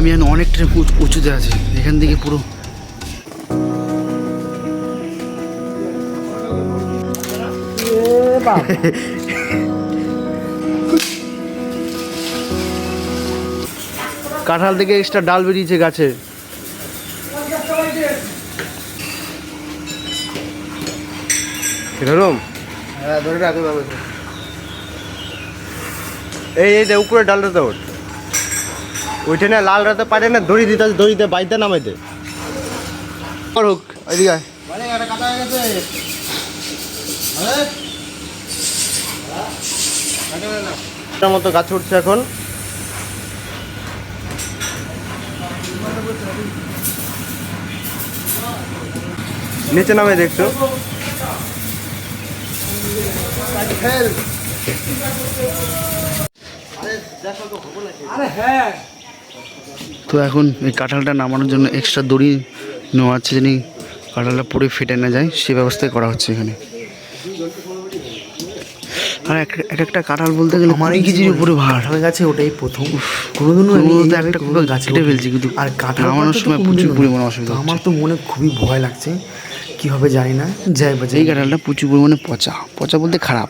আমি এখন অনেকটা উঁচু- উঁচুতে আছি। এখান থেকে পুরো কাঁঠাল থেকে এক্সট্রা ডাল বেরিয়েছে গাছে। ধরুম হ্যাঁ এই এই উপরে ডালটা ওঠ ওইটা না লাল রাতে পারে না দড়ি দিতে দড়িতে বাইতে নামাইতে আর হোক মতো গাছ উঠছে এখন। নিচে নামে দেখছ তো এখন এই কাঁঠালটা নামানোর জন্য এক্সট্রা দড়ি নেওয়া আছে যিনি কাঁঠালটা পুরো ফেটে না যায় সে ব্যবস্থাই করা হচ্ছে এখানে। আর এক এক একটা কাঁঠাল বলতে গেলে আমার এই কেজির উপরে ভার কাঁঠাল গাছে ওটাই প্রথম। কোনোদিনও আমি একটা কোনো গাছে কেটে। ফেলছি কিন্তু। আর কাঁঠাল নামানোর সময় প্রচুর। পরিমাণে অসুবিধা আমার তো মনে খুবই ভয় লাগছে কি হবে জানি না। যাই বা এই কাঁঠালটা প্রচুর পরিমাণে পচা। পচা বলতে খারাপ।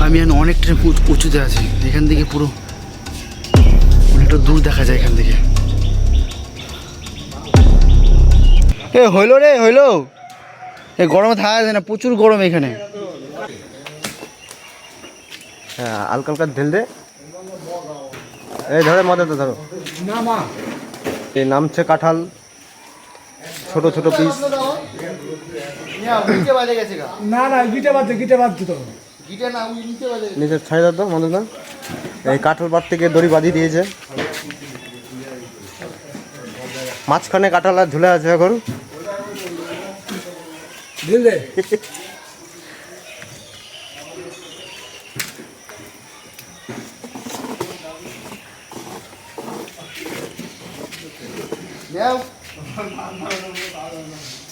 আমি এখন অনেকটা উঁচু- উঁচুতে আছি। এখান থেকে পুরো অনেকটা দূর দেখা যায় এখান থেকে। এ হইল রে হইল। এ গরমে থাকা যায় না প্রচুর গরম এখানে। হ্যাঁ হালকা হালকা ঢেল দে। এই ধরে মজাতে ধরো। এই নামছে কাঁঠাল। ছোট ছোট পিস না না গিটে বাজছে গিটে বাজছে তো। ছাই দাও মধুদা এই কাঁঠাল পাত থেকে দড়ি বাঁধিয়ে দিয়েছে। মাঝখানে কাঁঠাল আর ঝুলে আছে এখন। বুঝলে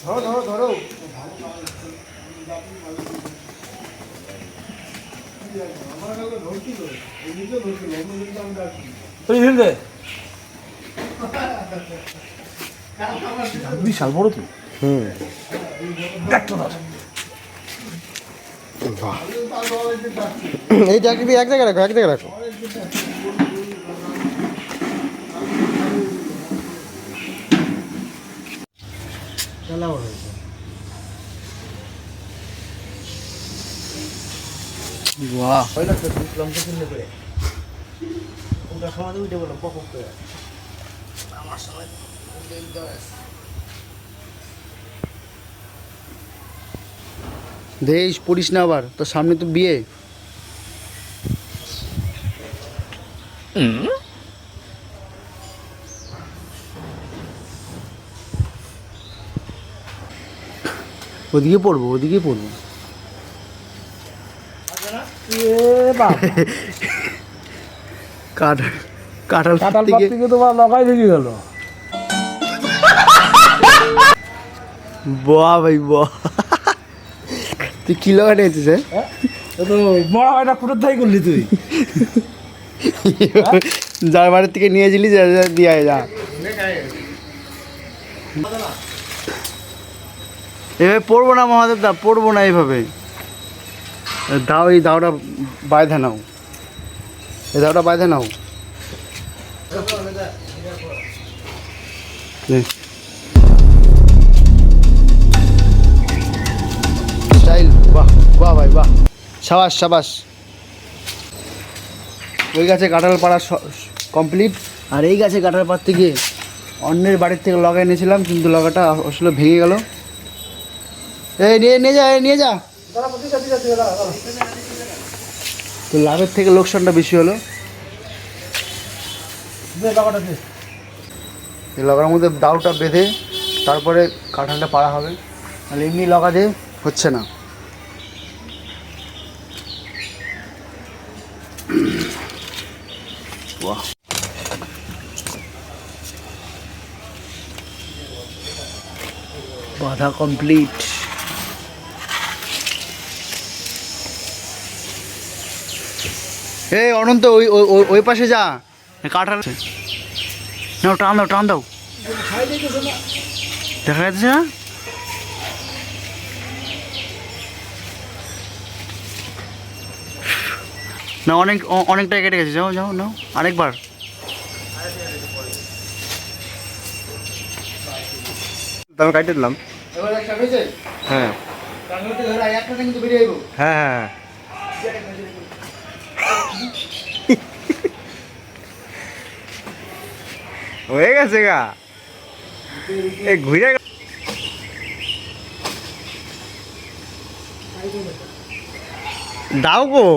ধরো ধরো। ধরো তুই বিশাল বড় তো। হুম। এই চাকরি এক জায়গায় রাখো? এক জায়গায় রাখো। বাহ। দেশ পড়িস না আবার তোর সামনে তো বিয়ে। ওদিকে পড়ব ওদিকে পড়ব। কাঁঠাল কাঁঠাল থেকে তোমার লগাই ভেঙে গেল। বাহ ভাই বাহ। তুই কি লাগাতে এসেছিস হ্যাঁ? তো মরা হয়টা ফুটোর থাই করলি তুই। যার বাড়ির থেকে নিয়েছিলি যা যা দিয়ে যা। এভাবে পড়ব না মহাদেব দা, পড়ব না এইভাবে। দাও, এই দাওটা বায়ধা নাও। এই দাওটা বায়ধা নাও। স্টাইল, বাহ বাহ ভাই, বাহ। সাবাস সাবাস। ওই গাছে কাঁঠাল পাড়া কমপ্লিট আর এই গাছে কাঁঠাল পাড় থেকে অন্যের বাড়ির থেকে লগা এনেছিলাম, কিন্তু লগাটা আসলে ভেঙে গেল। এই নিয়ে নিয়ে যা নিয়ে যা। তো লাভের থেকে লোকসানটা বেশি হলো। লগার মধ্যে দাউটা বেঁধে তারপরে কাঁঠালটা পাড়া হবে। তাহলে এমনি লগা দিয়ে হচ্ছে না। বাহ। বাধা কমপ্লিট। এই অনন্ত ওই ওই- পাশে যা। কাঠার নাও টান দাও টান দাও। দেখা যাচ্ছে না? না অনেক অনেকটাই কেটে গেছে। যাও যাও নাও আরেকবার। তো আমি কাটিয়ে দিলাম। হ্যাঁ হ্যাঁ হ্যাঁ। হ্যাঁ গেছে গা এ ঘুরে। দাও গো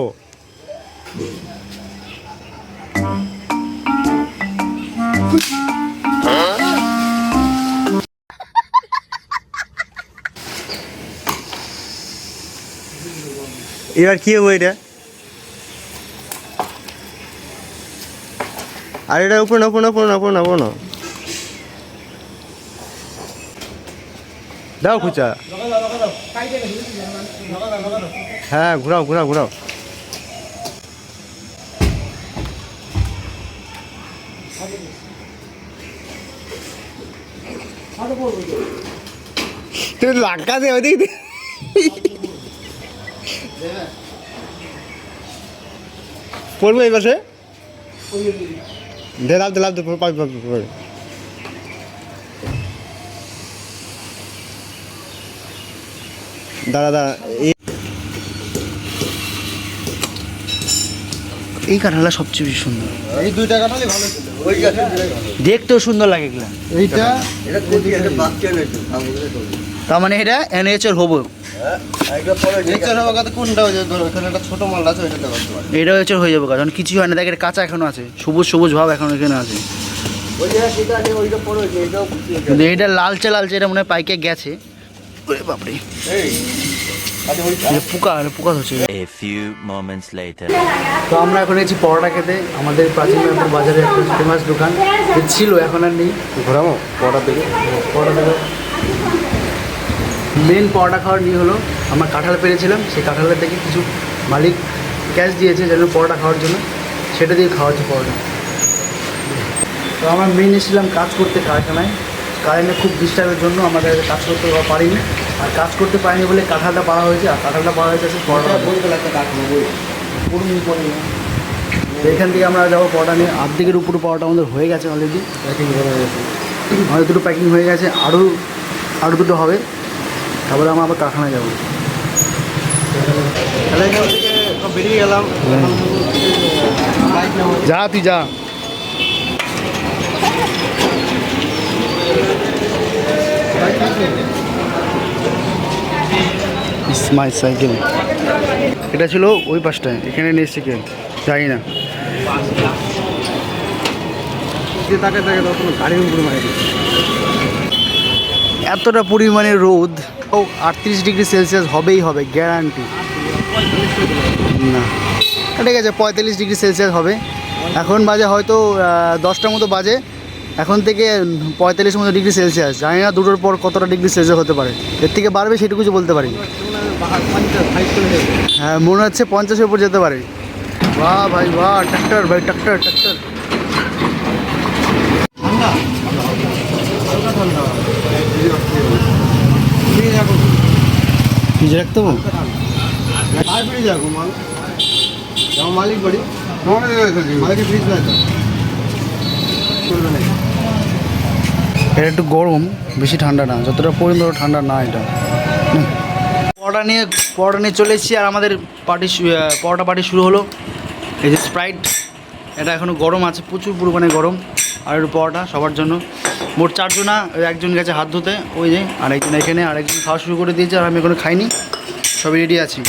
এবার কি হব এটা আর এটা উপর না উপর না উপর না না না দাও খুচা। হ্যাঁ ঘুরাও ঘুরাও ঘুরাও। তুই লাগা দে ওদিক। পড়বে এই পাশে? দে লাভ দে লাভ দে পাবি পাবি পাবি। দাঁড়া দাঁড়া এই এই কাঁঠালটা সবচেয়ে বেশি সুন্দর। এই দুইটা কাটালে ভালো ছিল ওই দেখতেও সুন্দর লাগে এগুলা। এইটা এটা কোন দিকে বাচ্চা তো তার মানে এটা এনএচের হব। এটা হচ্ছে হয়ে যাবে কারণ কিছু হয় না। দেখ এটা কাঁচা এখনও আছে। সবুজ সবুজ ভাব এখনও এখানে আছে। কিন্তু এটা লালচে লালচে এটা মনে হয় পাইকে গেছে। ওরে বাপরে। পোকা পোকা হচ্ছে তো আমরা এখন এসেছি পরোটা খেতে। আমাদের প্রাচীন মেদিনীপুর বাজারে একটা ফেমাস দোকান। ছিল এখন আর নেই। ঘোরামো পড়া থেকে পরোটা দেবো। মেন পরোটা খাওয়ার নিয়ে হলো আমরা কাঁঠাল পেরেছিলাম সেই কাঁঠালের থেকে কিছু মালিক ক্যাশ দিয়েছে যেন পরোটা খাওয়ার জন্য সেটা দিয়ে খাওয়া হচ্ছে পরোটা। তো আমরা মেন এসেছিলাম কাজ করতে কারখানায়। কারেন্টে খুব ডিস্টার্বের জন্য আমাদের কাজ করতে পারিনি। আর কাজ করতে পারিনি বলে কাঁঠালটা পাড়া হয়েছে আর কাঁঠালটা পাড়া হয়েছে পরোটা বলতে এখান থেকে আমরা যাব পরোটা নিয়ে। অর্ধেকের উপরে পরোটা আমাদের হয়ে গেছে অলরেডি প্যাকিং করা হয়েছে আমাদের দুটো প্যাকিং হয়ে গেছে। আরও আরও দুটো হবে। তারপরে আমরা আবার কারখানায় যাব। বেরিয়ে গেলাম। যা তুই যা। My cycle. এটা ছিল ওই পাশটায় এখানে নিয়ে এসছে কে? জানি না। তাকে তাকে তো কোনো গাড়ির উপরে এতটা পরিমাণে রোদ। ও আটত্রিশ ডিগ্রি সেলসিয়াস হবেই হবে গ্যারান্টি না। ঠিক আছে, পঁয়তাল্লিশ ডিগ্রি সেলসিয়াস হবে। এখন বাজে হয়তো দশটার মতো বাজে। এখন থেকে পঁয়তাল্লিশ মতো ডিগ্রি সেলসিয়াস। জানি না দুটোর পর কতটা ডিগ্রি সেলসিয়াস হতে পারে। এর থেকে বাড়বে সেটুকু যে বলতে পারি। হ্যাঁ মনে হচ্ছে পঞ্চাশের উপর যেতে পারে। বাহ ভাই, বাহ, ট্রাক্টর ভাই, ট্রাক্টর ট্রাক্টর। ফ্রিজে রাখতে যাব মাল। মালিক বাড়ি। মালিকের ফ্রিজ নাই চলবে না এটা একটু গরম বেশি ঠান্ডা না যতটা পর্যন্ত ঠান্ডা না এটা। পরোটা নিয়ে পরোটা নিয়ে চলে এসেছি আর আমাদের পার্টি পরোটা পার্টি শুরু হলো। এই যে স্প্রাইট এটা এখনও গরম আছে প্রচুর পরিমাণে গরম। আর একটু পরোটা সবার জন্য। মোট চারজনা, একজন গেছে হাত ধুতে, ওই যে আরেকজন এখানে আরেকজন খাওয়া শুরু করে দিয়েছে, আর আমি এখনও খাইনি। সবই রেডি আছি।